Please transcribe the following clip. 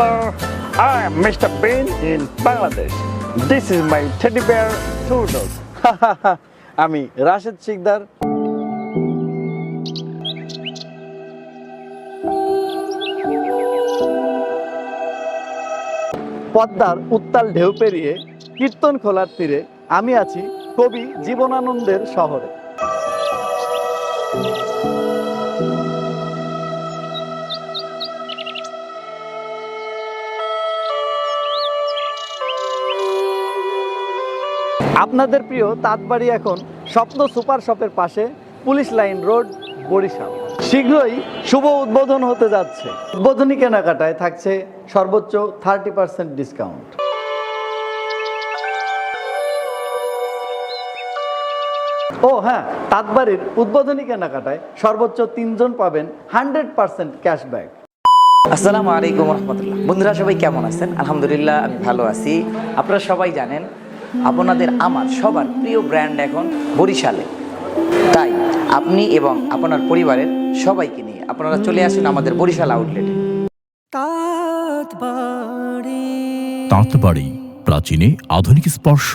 Hello, I am Mr. Bean in Bangladesh. This is my teddy bear Turtles. আমি রাশেদ শিকদার পদ্মার উত্তাল ঢেউ পেরিয়ে কীর্তন খোলার তীরে আমি আছি কবি জীবনানন্দের শহরে আপনাদের প্রিয় তাঁতবাড়ি এখন স্বপ্ন সুপার শপের পাশে পুলিশ লাইন রোড, বরিশাল। শীঘ্রই শুভ উদ্বোধন হতে যাচ্ছে। উদ্বোধনী কেনাকাটায় থাকছে সর্বোচ্চ থার্টি পার্সেন্ট ডিসকাউন্ট। ও হ্যাঁ তাঁতবাড়ির উদ্বোধনী কেনাকাটায় সর্বোচ্চ তিনজন পাবেন হান্ড্রেড পার্সেন্ট ক্যাশব্যাক। আসসালামু আলাইকুম রহমতুল্লাহ। বন্ধুরা, সবাই কেমন আছেন? আলহামদুলিল্লাহ, আমি ভালো আছি। আপনারা সবাই জানেন আপনাদের আমার সবার প্রিয় ব্র্যান্ড এখন বরিশালে। তাই আপনি এবং আপনার পরিবারের সবাইকে নিয়ে আপনারা চলে আসুন আমাদের বরিশাল আউটলেটে তাঁতবাড়ি প্রাচীনে আধুনিক স্পর্শ।